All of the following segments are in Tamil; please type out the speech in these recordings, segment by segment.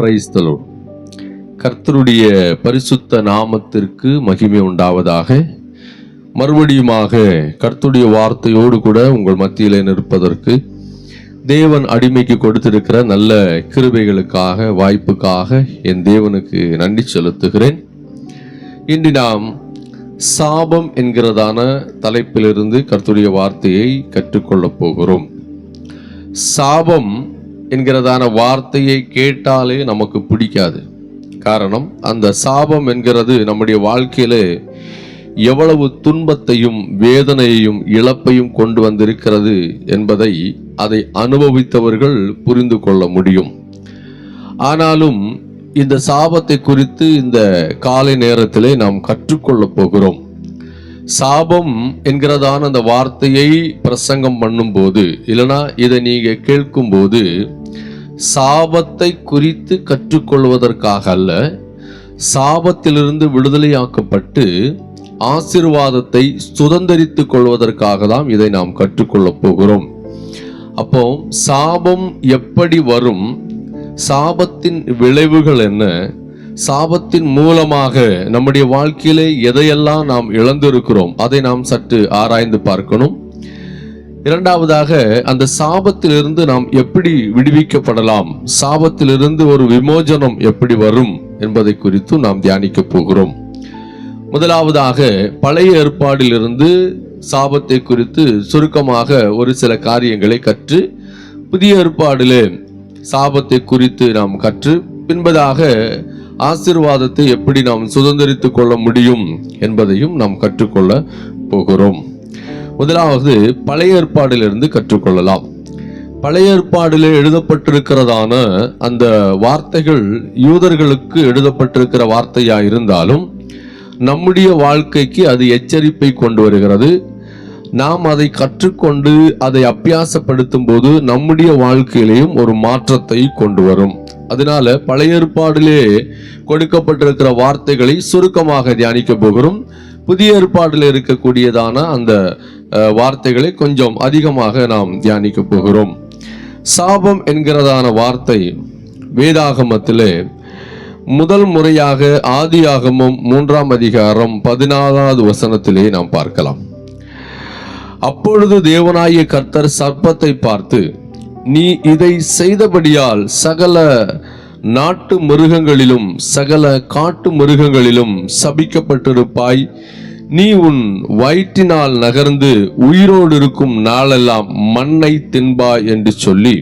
பிரைஸ்தலோ கர்த்தருடைய பரிசுத்த நாமத்திற்கு மகிமை உண்டாவதாக. மறுபடியுமாக கர்த்தருடைய வார்த்தையோடு கூட உங்கள் மத்தியில் நிற்பதற்கு தேவன் அடிமைக்கு கொடுத்திருக்கிற நல்ல கிருபைகளுக்காக வாய்ப்புக்காக என் தேவனுக்கு நன்றி செலுத்துகிறேன். இன்று நாம் சாபம் என்கிறதான தலைப்பிலிருந்து கர்த்துடைய வார்த்தையை கற்றுக்கொள்ளப் போகிறோம். சாபம் என்கிறதான வார்த்தையை கேட்டாலே நமக்கு பிடிக்காது. காரணம் அந்த சாபம் என்கிறது நம்முடைய வாழ்க்கையிலே எவ்வளவு துன்பத்தையும் வேதனையையும் இழப்பையும் கொண்டு வந்திருக்கிறது என்பதை அதை அனுபவித்தவர்கள் புரிந்து கொள்ள முடியும். ஆனாலும் இந்த சாபத்தை குறித்து இந்த காலை நேரத்திலே நாம் கற்றுக்கொள்ளப் போகிறோம். சாபம் என்கிறதான அந்த வார்த்தையை பிரசங்கம் பண்ணும்போது இல்லைனா இதை நீங்கள் கேட்கும்போது சாபத்தை குறித்து கற்றுக்கொள்வதற்காக அல்ல சாபத்திலிருந்து விடுதலையாக்கப்பட்டு ஆசிர்வாதத்தை சுதந்திரித்து கொள்வதற்காக தான் இதை நாம் கற்றுக்கொள்ளப் போகிறோம். அப்போ சாபம் எப்படி வரும்? சாபத்தின் விளைவுகள் என்ன? சாபத்தின் மூலமாக நம்முடைய வாழ்க்கையிலே எதையெல்லாம் நாம் இழந்திருக்கிறோம் அதை நாம் சற்று ஆராய்ந்து பார்க்கணும். இரண்டாவதாக அந்த சாபத்திலிருந்து நாம் எப்படி விடுவிக்கப்படலாம்? சாபத்திலிருந்து ஒரு விமோசனம் எப்படி வரும் என்பதை குறித்து நாம் தியானிக்க போகிறோம். முதலாவதாக பழைய ஏற்பாடிலிருந்து சாபத்தை குறித்து சுருக்கமாக ஒரு சில காரியங்களை கற்று புதிய ஏற்பாடிலே சாபத்தை குறித்து நாம் கற்று பின்பதாக ஆசிர்வாதத்தை எப்படி நாம் சுதந்திரித்துக் கொள்ள முடியும் என்பதையும் நாம் கற்றுக்கொள்ள போகிறோம். முதலாவது பழைய ஏற்பாடிலிருந்து கற்றுக்கொள்ளலாம். பழைய ஏற்பாடிலே எழுதப்பட்டிருக்கிறதான அந்த வார்த்தைகள் யூதர்களுக்கு எழுதப்பட்டிருக்கிற வார்த்தையா இருந்தாலும் நம்முடைய வாழ்க்கைக்கு அது எச்சரிப்பை கொண்டு வருகிறது. நாம் அதை கற்றுக்கொண்டு அதை அப்பியாசப்படுத்தும் போது நம்முடைய வாழ்க்கையிலையும் ஒரு மாற்றத்தை கொண்டு வரும். அதனால பழைய ஏற்பாடிலே கொடுக்கப்பட்டிருக்கிற வார்த்தைகளை சுருக்கமாக தியானிக்க போகிறோம். புதிய ஏற்பாடில் இருக்கக்கூடியதான அந்த வார்த்தைகளை கொஞ்சம் அதிகமாக நாம் தியானிக்க போகிறோம். சாபம் என்கிறதான வார்த்தை வேதாகமத்திலே முதல் முறையாக ஆதியாகமும் மூன்றாம் அதிகாரம் பதினாலாவது வசனத்திலே நாம் பார்க்கலாம். அப்பொழுது தேவனாய கர்த்தர் சர்ப்பத்தை பார்த்து நீ இதை செய்தபடியால் சகல நாட்டு மிருகங்களிலும் சகல காட்டு மிருகங்களிலும் சபிக்கப்பட்டிருப்பாய். நீ உன் வயிற்றினால் நகர்ந்து உயிரோடு இருக்கும் நாளெல்லாம் மண்ணை தின்பாய் என்று சொல்லி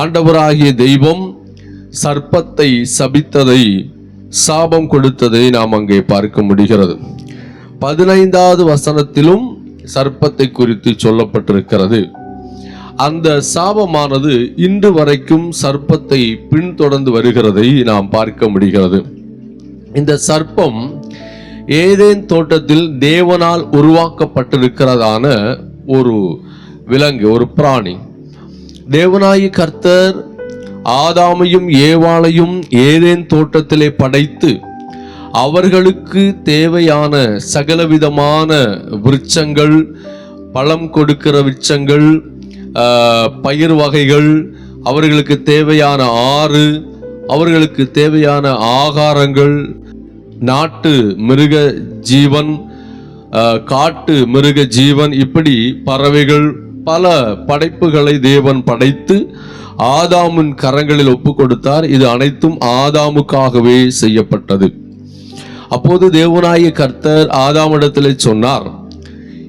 ஆண்டவராகிய தெய்வம் சர்ப்பத்தை சபித்ததை சாபம் கொடுத்ததை நாம் அங்கே பார்க்க முடிகிறது. பதினைந்தாவது வசனத்திலும் சர்ப்பத்தை குறித்து சொல்லப்பட்டிருக்கிறது. அந்த சாபமானது இன்று வரைக்கும் சர்ப்பத்தை பின்தொடர்ந்து வருகிறதை நாம் பார்க்க முடிகிறது. இந்த சர்ப்பம் ஏதேன் தோட்டத்தில் தேவனால் உருவாக்கப்பட்டிருக்கிறதான ஒரு விலங்கு ஒரு பிராணி. தேவனாயி கர்த்தர் ஆதாமையும் ஏவாளையும் ஏதேன் தோட்டத்திலே படைத்து அவர்களுக்கு தேவையான சகலவிதமான விருட்சங்கள் பழம் கொடுக்கிற விருட்சங்கள் பயிர் வகைகள் அவர்களுக்கு தேவையான ஆறு அவர்களுக்கு தேவையான ஆகாரங்கள் நாட்டு மிருக ஜீவன் காட்டு மிருக ஜீவன் இப்படி பறவைகள் பல படைப்புகளை தேவன் படைத்து ஆதாமின் கரங்களில் ஒப்பு கொடுத்தார். இது அனைத்தும் ஆதாமுக்காகவே செய்யப்பட்டது. அப்போது தேவனாய கர்த்தர் ஆதாமிடத்தில் சொன்னார்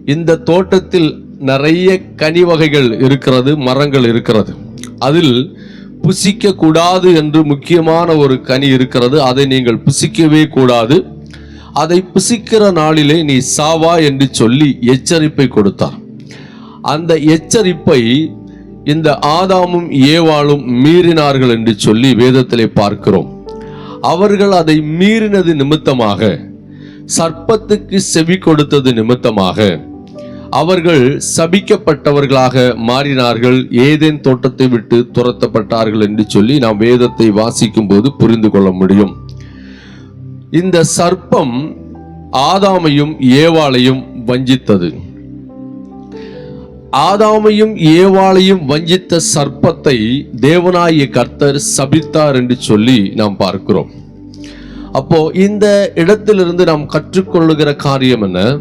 இந்த தோட்டத்தில் நிறைய கனி வகைகள் இருக்கிறது மரங்கள் இருக்கிறது. அதில் புசிக்க கூடாது என்று முக்கியமான ஒரு கனி இருக்கிறது. அதை நீங்கள் புசிக்கவே கூடாது. அதை புசிக்கிற நாளிலே நீ சாவா என்று சொல்லி எச்சரிப்பை கொடுத்தார். அந்த எச்சரிப்பை இந்த ஆதாமும் ஏவாளும் மீறினார்கள் என்று சொல்லி வேதத்திலே பார்க்கிறோம். அவர்கள் அதை மீறினது நிமித்தமாக சர்ப்பத்துக்கு செவி கொடுத்தது நிமித்தமாக அவர்கள் சபிக்கப்பட்டவர்களாக மாறினார்கள். ஏதேன் தோட்டத்தை விட்டு துரத்தப்பட்டார்கள் என்று சொல்லி நாம் வேதத்தை வாசிக்கும் போது புரிந்து கொள்ள முடியும். இந்த சர்ப்பம் ஆதாமையும் ஏவாளையும் வஞ்சித்தது. ஆதாமையும் ஏவாளையும் வஞ்சித்த சர்ப்பத்தை தேவனாய கர்த்தர் சபித்தார் என்று சொல்லி நாம் பார்க்கிறோம். அப்போ இந்த இடத்திலிருந்து நாம் கற்றுக்கொள்ளுகிற காரியம் என்ன?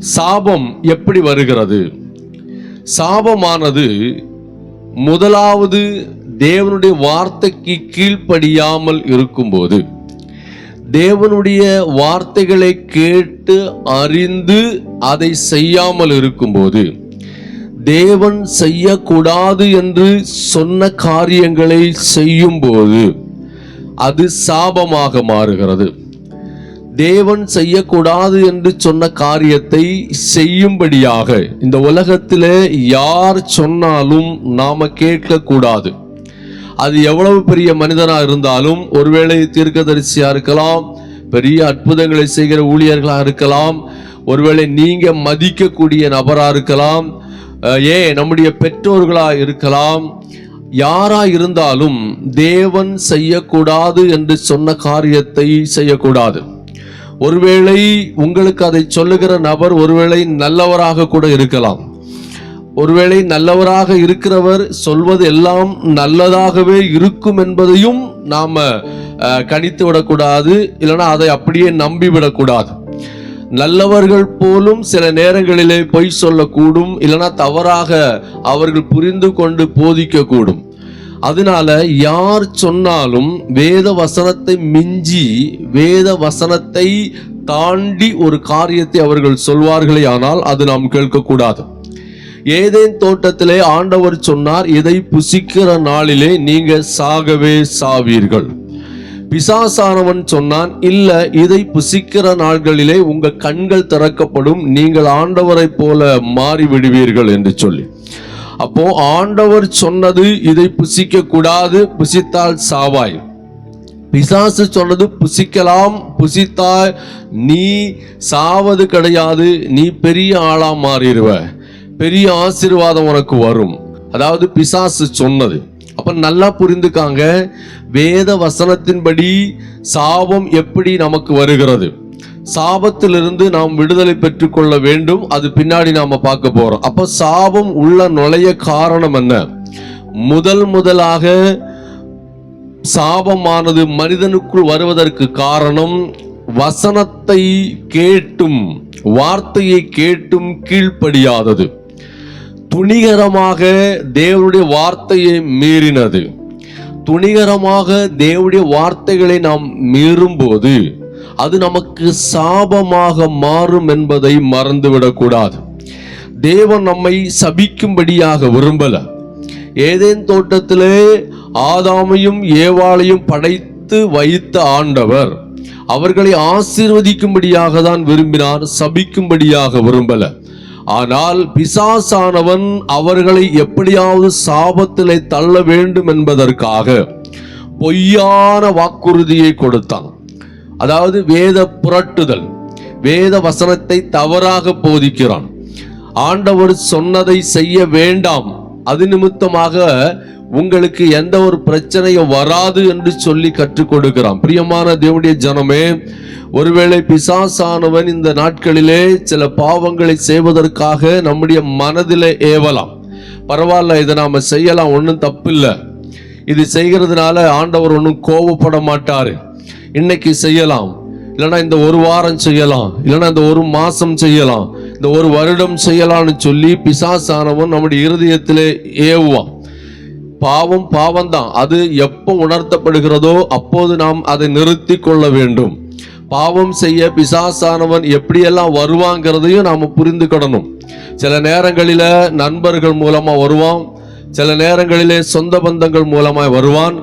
சாபம் எப்படி வருகிறது? சாபமானது முதலாவது தேவனுடைய வார்த்தைக்கு கீழ்ப்படியாமல் இருக்கும்போது தேவனுடைய வார்த்தைகளை கேட்டு அறிந்து அதை செய்யாமல் இருக்கும்போது தேவன் செய்யக்கூடாது என்று சொன்ன காரியங்களை செய்யும்போது அது சாபமாக மாறுகிறது. தேவன் செய்யக்கூடாது என்று சொன்ன காரியத்தை செய்யும்படியாக இந்த உலகத்தில் யார் சொன்னாலும் நாம் கேட்கக்கூடாது. அது எவ்வளவு பெரிய மனிதனாக இருந்தாலும் ஒருவேளை தீர்க்கதரிசியாக இருக்கலாம் பெரிய அற்புதங்களை செய்கிற ஊழியர்களாக இருக்கலாம் ஒருவேளை நீங்கள் மதிக்கக்கூடிய நபராக இருக்கலாம் ஏன் நம்முடைய பெற்றோர்களாக இருக்கலாம் யாரா இருந்தாலும் தேவன் செய்யக்கூடாது என்று சொன்ன காரியத்தை செய்யக்கூடாது. ஒருவேளை உங்களுக்கு அதை சொல்லுகிற நபர் ஒருவேளை நல்லவராக கூட இருக்கலாம். ஒருவேளை நல்லவராக இருக்கிறவர் சொல்வது எல்லாம் நல்லதாகவே இருக்கும் என்பதையும் நாம் கணித்து விடக்கூடாது இல்லைன்னா அதை அப்படியே நம்பிவிடக்கூடாது நல்லவர்கள் போலும் சில நேரங்களிலே பொய் சொல்லக்கூடும் இல்லைன்னா தவறாக அவர்கள் புரிந்து கொண்டு போதிக்கக்கூடும். அதனால யார் சொன்னாலும் வேத வசனத்தை மிஞ்சி வேத வசனத்தை தாண்டி ஒரு காரியத்தை அவர்கள் சொல்வார்களே ஆனால் அது நாம் கேட்கக்கூடாது. ஏதேன் தோட்டத்திலே ஆண்டவர் சொன்னார் இதை புசிக்கிற நாளிலே நீங்க சாகவே சாவீர்கள். பிசாசானவன் சொன்னான் இல்ல இதை புசிக்கிற நாள்களிலே உங்க கண்கள் திறக்கப்படும் நீங்கள் ஆண்டவரைப் போல மாறிவிடுவீர்கள் என்று சொல்லி. அப்போ ஆண்டவர் சொன்னது இதை புசிக்க கூடாது புசித்தால் சாவாய். பிசாசு சொன்னது புசிக்கலாம் புசித்தால் நீ சாவது கிடையாது நீ பெரிய ஆளா மாறிடுவ. பெரிய ஆசீர்வாதம் உனக்கு வரும். அதாவது பிசாசு சொன்னது. அப்ப நல்லா புரிந்துக்காங்க வேத வசனத்தின்படி சாபம் எப்படி நமக்கு வருகிறது? சாபத்திலிருந்து நாம் விடுதலை பெற்றுக்கொள்ள வேண்டும். அது பின்னாடி நாம பார்க்க போறோம். அப்ப சாபம் உள்ள நுழைய காரணம் என்ன? முதல் முதலாக சாபமானது மனிதனுக்குள் வருவதற்கு காரணம் வசனத்தை கேட்டும் வார்த்தையை கேட்டும் கீழ்ப்படியாதது. துணிகரமாக தேவனுடைய வார்த்தையை மீறினது. துணிகரமாக தேவனுடைய வார்த்தைகளை நாம் மீறும்போது அது நமக்கு சாபமாக மாறும் என்பதை மறந்துவிடக்கூடாது. தேவன் நம்மை சபிக்கும்படியாக விரும்பல. ஏதேன் தோட்டத்திலே ஆதாமையும் ஏவாளையும் படைத்து வைத்த ஆண்டவர் அவர்களை ஆசீர்வதிக்கும்படியாக தான் விரும்பினார் சபிக்கும்படியாக விரும்பல. ஆனால் பிசாசானவன் அவர்களை எப்படியாவது சாபத்திலே தள்ள வேண்டும் என்பதற்காக பொய்யான வாக்குறுதியை கொடுத்தான். அதாவது வேத புரட்டுதல் வேத வசனத்தை தவறாக போதிக்கிறான். ஆண்டவர் சொன்னதை செய்ய வேண்டாம். அது நிமித்தமாக உங்களுக்கு எந்த ஒரு பிரச்சனையும் வராது என்று சொல்லி கற்றுக் கொடுக்கிறான். பிரியமான தேவனுடைய ஜனமே ஒருவேளை பிசாசானவன் இந்த நாட்களிலே சில பாவங்களை செய்வதற்காக நம்முடைய மனதிலே ஏவலாம். பரவாயில்ல இதை நாம செய்யலாம் ஒன்றும் தப்பில்லை. இது செய்கிறதுனால ஆண்டவர் ஒன்றும் கோவப்பட மாட்டாரு. இன்னைக்கு செய்யலாம். இல்லைன்னா இந்த ஒரு வாரம் செய்யலாம். இல்லைன்னா இந்த ஒரு மாசம் செய்யலாம். இந்த ஒரு வருடம் செய்யலாம்னு சொல்லி பிசாசானவன் நம்முடைய இருதயத்திலே ஏவுவான். பாவம் பாவம் தான் அது எப்போ உணர்த்தப்படுகிறதோ அப்போது நாம் அதை நிறுத்தி கொள்ள வேண்டும். பாவம் செய்ய பிசாசானவன் எப்படியெல்லாம் வருவாங்கிறதையும் நாம் புரிந்துக்கிடணும் சில நேரங்களில் நண்பர்கள் மூலமாக வருவான். சில நேரங்களிலே சொந்த பந்தங்கள் மூலமாக வருவான்.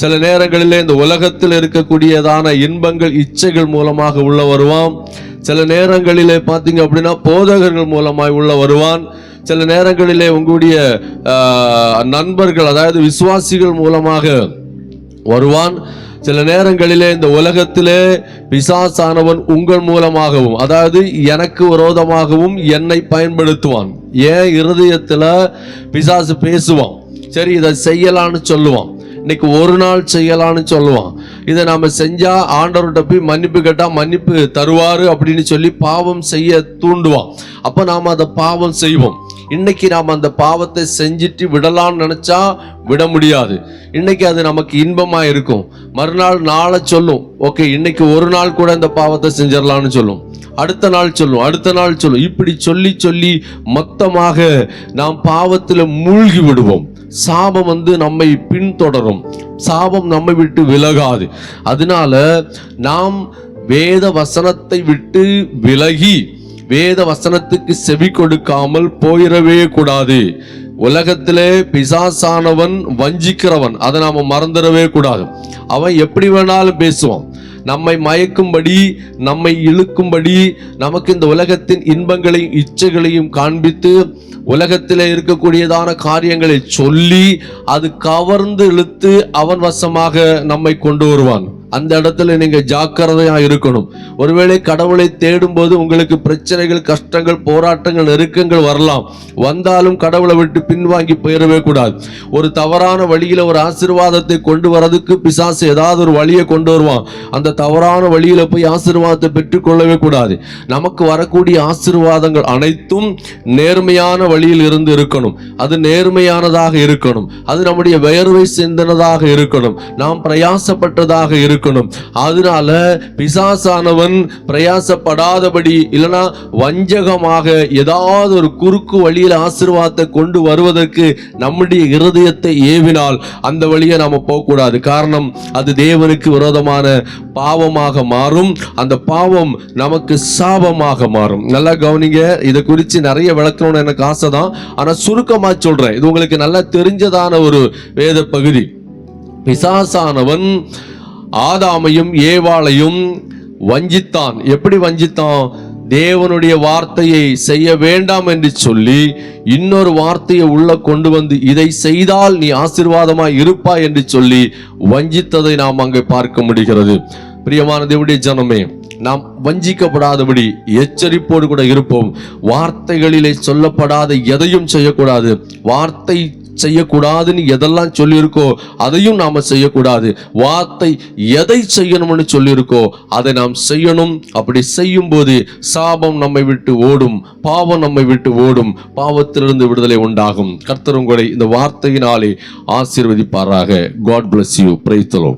சில நேரங்களிலே இந்த உலகத்தில் இருக்கக்கூடியதான இன்பங்கள் இச்சைகள் மூலமாக உள்ள வருவான். சில நேரங்களிலே பார்த்தீங்க அப்படின்னா போதகர்கள் மூலமாய் உள்ள வருவான். சில நேரங்களிலே உங்களுடைய நண்பர்கள் அதாவது விசுவாசிகள் மூலமாக வருவான். சில நேரங்களிலே இந்த உலகத்திலே பிசாசானவன் உங்கள் மூலமாகவும் அதாவது எனக்கு விரோதமாகவும் என்னை பயன்படுத்துவான். ஏன்? இருதயத்தில் பிசாசு பேசுவான். சரி இதை செய்யலான்னு சொல்லுவான். இன்னைக்கு ஒரு நாள் செய்யலான்னு சொல்லுவான். இதை நாம செஞ்சா ஆண்டவர்கிட்ட போய் மன்னிப்பு கேட்டா மன்னிப்பு தருவாரு அப்படின்னு சொல்லி பாவம் செய்ய தூண்டுவான். அப்ப நாம அதை பாவம் செய்வோம். இன்னைக்கு நாம் அந்த பாவத்தை செஞ்சுட்டு விடலாம்னு நினைச்சா விட முடியாது. இன்னைக்கு அது நமக்கு இன்பமா இருக்கும். மறுநாள் நாளை சொல்லும். ஓகே இன்னைக்கு ஒரு நாள் கூட இந்த பாவத்தை செஞ்சிடலாம்னு சொல்லும். அடுத்த நாள் சொல்லும் அடுத்த நாள் சொல்லும். இப்படி சொல்லி சொல்லி மொத்தமாக நாம் பாவத்தில் மூழ்கி விடுவோம். சாபம் வந்து நம்மை பின்தொடரும். சாபம் நம்மை விட்டு விலகாது. அதனால நாம் வேத வசனத்தை விட்டு விலகி வேத வசனத்துக்கு செவி கொடுக்காமல் போயிடவே கூடாது. உலகத்திலே பிசாசானவன் வஞ்சிக்கிறவன். அதை நாம மறந்துடவே கூடாது. அவன் எப்படி வேணாலும் பேசுவான். நம்மை மயக்கும்படி நம்மை இழுக்கும்படி நமக்கு இந்த உலகத்தின் இன்பங்களையும் இச்சைகளையும் காண்பித்து உலகத்திலே இருக்கக்கூடியதான காரியங்களை சொல்லி அது கவர்ந்து இழுத்து அவன் வசமாக நம்மை கொண்டு வருவான். அந்த இடத்துல நீங்க ஜாக்கிரதையா இருக்கணும். ஒருவேளை கடவுளை தேடும்போது உங்களுக்கு பிரச்சனைகள் கஷ்டங்கள் போராட்டங்கள் நெருக்கங்கள் வரலாம். வந்தாலும் கடவுளை விட்டு பின்வாங்கி போயிடவே கூடாது. ஒரு தவறான வழியில ஒரு ஆசீர்வாதத்தை கொண்டு வரதுக்கு பிசாசு ஏதாவது ஒரு வழியை கொண்டு வருவான். அந்த தவறான வழியில போய் ஆசீர்வாதத்தை பெற்றுக்கொள்ளவே கூடாது. நமக்கு வரக்கூடிய ஆசீர்வாதங்கள் அனைத்தும் நேர்மையான வழியில் இருந்து இருக்கணும். அது நேர்மையானதாக இருக்கணும். அது நம்முடைய வேர்வை சிந்தனதாக இருக்கணும். நாம் பிரயாசப்பட்டதாக இருக்கணும் இருக்கணும். அதனால பிசாசானவன் பிரயாசப்படாதபடி இல்லைன்னா வஞ்சகமாக ஏதாவது ஒரு குறுக்கு வழியில் ஆசீர்வாதத்தை கொண்டு வருவதற்கு நம்முடைய இருதயத்தை ஏவினால் அந்த வழியை நாம போகக்கூடாது. காரணம் அது தேவனுக்கு விரோதமான பாவமாக மாறும். அந்த பாவம் நமக்கு சாபமாக மாறும். நல்லா கவனிங்க இதை குறித்து நிறைய விளக்கணும்னு எனக்கு ஆசை தான் ஆனால் சுருக்கமாக சொல்கிறேன் இது உங்களுக்கு நல்லா தெரிஞ்சதான ஒரு வேத பகுதி பிசாசானவன் ஆதாமையும் ஏவாளையும் வஞ்சித்தான். எப்படி வஞ்சித்தான்? தேவனுடைய வார்த்தையை செய்ய வேண்டாம் என்று சொல்லி இன்னொரு வார்த்தையை உள்ள கொண்டு வந்து இதை செய்தால் நீ ஆசீர்வாதமாய் இருப்பாய் என்று சொல்லி வஞ்சித்ததை நாம் அங்கே பார்க்க முடிகிறது. பிரியமான தேவனுடைய ஜனமே நாம் வஞ்சிக்கப்படாதபடி எச்சரிப்போடு கூட இருப்போம். வார்த்தைகளிலே சொல்லப்படாத எதையும் செய்யக்கூடாது. வார்த்தை செய்யக்கூடாதுன்னு எதெல்லாம் சொல்லியிருக்கோ அதையும் நாம் செய்யக்கூடாது. வார்த்தை எதை செய்யணும்னு சொல்லியிருக்கோ அதை நாம் செய்யணும். அப்படி செய்யும் போது சாபம் நம்மை விட்டு ஓடும் பாவம் நம்மை விட்டு ஓடும் பாவத்திலிருந்து விடுதலை உண்டாகும். கர்த்தர் உங்களை இந்த வார்த்தையினாலே ஆசீர்வதிப்பாராக. God bless you பிரைத்தலோம்